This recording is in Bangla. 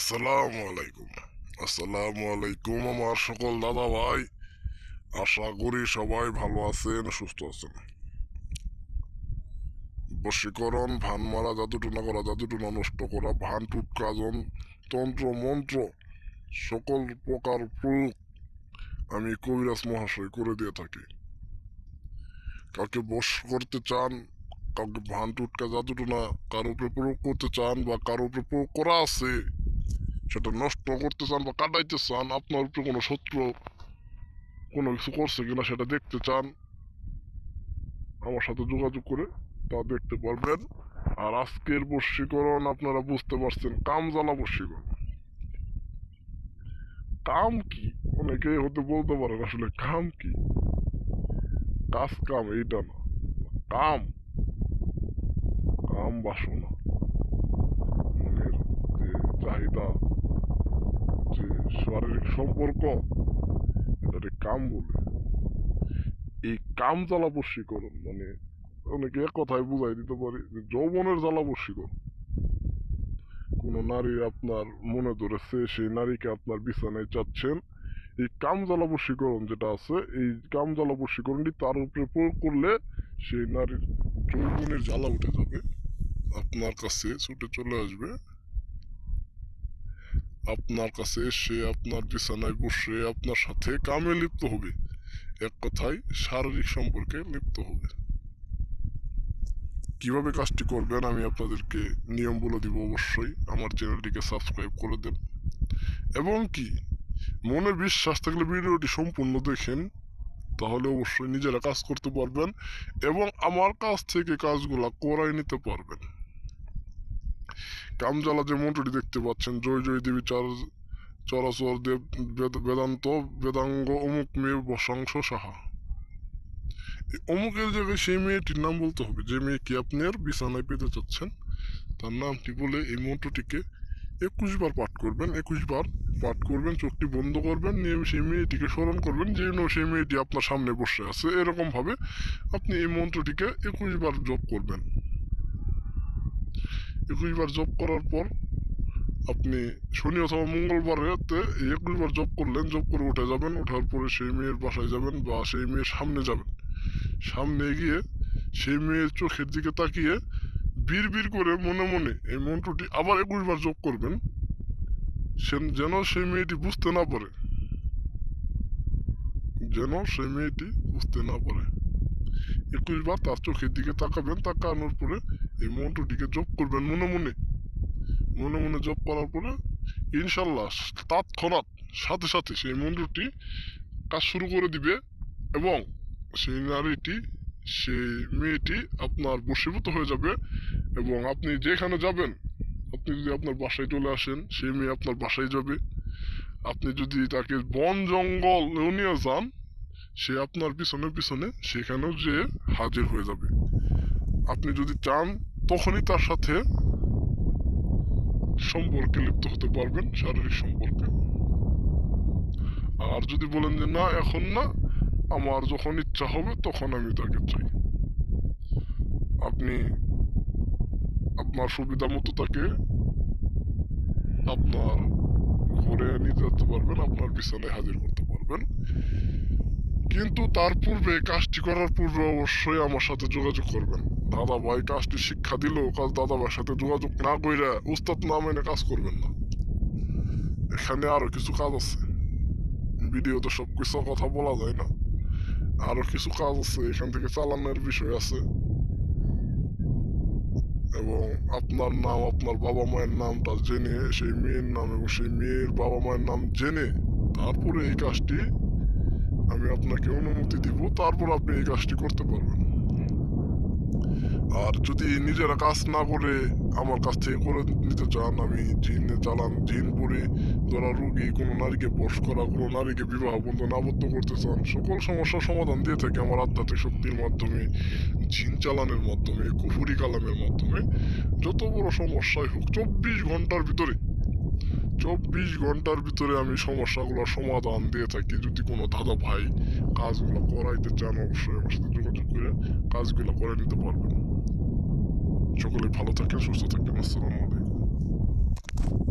আসসালামু আলাইকুম। আসসালামু আলাইকুম আমার সকল দাদা ভাই। আশা করি সবাই ভালো আছেন, সুস্থ আছেন। বশীকরণ, ভান মারা জাদুটুনা করা জাদুটুনা নষ্ট করা, ভান টুটকাজন তন্ত্র, মন্ত্র, সকল প্রকার প্রয়োগ আমি কবিরাজ মহাশয় করে দিয়ে থাকি। কাউকে বশ করতে চান, কাউকে ভান টুটকা জাদুটুনা কারও উপরে প্রয়োগ করতে চান বা কারও উপরে প্রয়োগ করা আছে সেটা নষ্ট করতে চান বা কাটাইতে চান, আপনার উপরে কোনো শত্রু কোনো কিছু করছে কিনা সেটা দেখতে চান, আমার সাথে যোগাযোগ করে তা দেখতে পারবেন। আর আজকের বশীকরণ আপনারা বুঝতে পারছেন, কাম জ্বালা বশীকরণ কাম কি? অনেকেই হতে বলতে পারেন, আসলে কাম কি? কাজ কাম, এইটা না। কাম কাম বাসনা। মনের যে চাহিদা যে শারীরিক সম্পর্ক এটাকে কাম বলে। এই কাম জ্বালা বশীকরণ মানে অনেকে এক কথায় বুঝাই দিতে পারি যে যৌবনের জ্বালা বশীকরণ কোন নারী আপনার মনে ধরেছে সেই নারীকে আপনার বিছানায় চাচ্ছেন, এই কাম জ্বালা বশীকরণ যেটা আছে, এই কাম জ্বালা বশীকরণটি তার উপরে প্রয়োগ করলে সেই নারীর যৌবনের জ্বালা উঠে যাবে, আপনার কাছে ছুটে চলে আসবে। আপনার কাছে এসে আপনার বিছানায় বসে আপনার সাথে কামে লিপ্ত হবে। এক কথায় শারীরিক সম্পর্কে লিপ্ত হবে। কীভাবে কাজটি করবেন আমি আপনাদেরকে নিয়ম বলে দিব অবশ্যই। আমার চ্যানেলটিকে সাবস্ক্রাইব করে দেন। এবং কি মনে বিশ্বাস থাকলে ভিডিওটি সম্পূর্ণ দেখেন, তাহলে অবশ্যই নিজেরা কাজ করতে পারবেন এবং আমার কাছ থেকে কাজগুলো করাই নিতে পারবেন। কামজালা যে মন্ত্রটি দেখতে পাচ্ছেন। জয় জয় দেবী চার চরাচর দেব বেদান্ত বেদাঙ্গ অমুক মেয়ে বসাংশ সাহা। অমুকের জায়গায় সেই মেয়েটির নাম বলতে হবে। যে মেয়েকে আপনি আর বিছানায় পেতে চাচ্ছেন? তার নামটি বলে এই মন্ত্রটিকে একুশ বার পাঠ করবেন, একুশ বার পাঠ করবেন, চোখটি বন্ধ করবেন, নিয়ে সেই মেয়েটিকে স্মরণ করবেন যে সেই মেয়েটি আপনার সামনে বসে আছে। এরকম ভাবে আপনি এই মন্ত্রটিকে একুশ বার জপ করবেন। একুশ বার জপ করার পর আপনি শনি অথবা মঙ্গলবারেতে এই একুশ বার জপ করলেন জপ করে উঠে যাবেন, ওঠার পরে সেই মেয়ের বাসায় যাবেন বা সেই মেয়ের সামনে যাবেন। সামনে গিয়ে সেই মেয়ের চোখের দিকে তাকিয়ে বীর বীর করে মনে মনে এই মন্ত্রটি আবার একুশ বার জপ করবেন যেন সেই মেয়েটি বুঝতে না পারে। যেন সেই মেয়েটি বুঝতে না পারে। একুশ বার তার চোখের দিকে তাকাবেন, তাকানোর পরে এই মন্ত্রটিকে জপ করবেন মনে মনে। মনে মনে জপ করার পরে ইনশাল্লাহ তৎক্ষণাৎ সাথে সাথে সেই মন্ত্রটি কাজ শুরু করে দিবে এবং সেই নারীটি, সেই মেয়েটি আপনার বশীভূত হয়ে যাবে এবং আপনি যেখানে যাবেন, আপনি যদি আপনার বাসায় চলে আসেন, সেই মেয়ে আপনার বাসায় যাবে। আপনি যদি তাকে বন জঙ্গল নিয়ে যান, সে আপনার পিছনে পিছনে সেখানেও যে হাজির হয়ে যাবে। আপনি যদি চান তখনই তার সাথে সম্পর্কে লিপ্ত হতে পারবেন, শারীরিক সম্পর্কে। আর যদি বলেন যে না, এখন না, আমার যখন ইচ্ছা হবে, তখন আমি তাকে চাই। আপনি আপনার সুবিধা মতো তাকে আপনার ঘরে নিয়ে যেতে পারবেন, আপনার বিছানায় হাজির করতে পারবেন। কিন্তু তার পূর্বে কাজটি করার পূর্বে অবশ্যই আমার সাথে যোগাযোগ করবেন। দাদা ভাই কাজটি শিক্ষা দিলেও কাজ দাদা ভাইয়ের সাথে যোগাযোগ না কইরা উস্তাদ না মেনে কাজ করবেন না। এখানে আরও কিছু কাজ আছে। ভিডিওতে সব কিছু কথা বলা যায় না। আরও কিছু কাজ আছে, এখান থেকে চালানোর বিষয় আছে। এবং আপনার নাম, আপনার বাবা মায়ের নামটা জেনে, সেই মেয়ের নাম এবং সেই মেয়ের বাবা মায়ের নাম জেনে তারপরে এই কাজটি আমি আপনাকে অনুমতি দিব, তারপর আপনি এই কাজটি করতে পারবেন। আর যদি নিজেরা কাজ না করে আমার কাছ থেকে করে নিতে চান, আমি জিনে চালান, জিন পরে যারা রুগী, কোনো নারীকে বশ করা, কোনো নারীকে বিবাহ বন্ধন আবদ্ধ করতে চান, সকল সমস্যার সমাধান দিয়ে থাকে আমার আধ্যাত্মিক শক্তির মাধ্যমে, জিন চালানের মাধ্যমে কুফুরি কালামের মাধ্যমে। যত বড় সমস্যাই হোক, চব্বিশ ঘণ্টার ভিতরে চব্বিশ ঘণ্টার ভিতরে আমি সমস্যাগুলোর সমাধান দিয়ে থাকি। যদি কোনো দাদা ভাই কাজগুলো করাইতে চান, অবশ্যই আমার সাথে যোগাযোগ করে কাজগুলো করে নিতে পারবেন। সকলে ভালো থাকেন, সুস্থ থাকেন। আসসালামু আলাইকুম।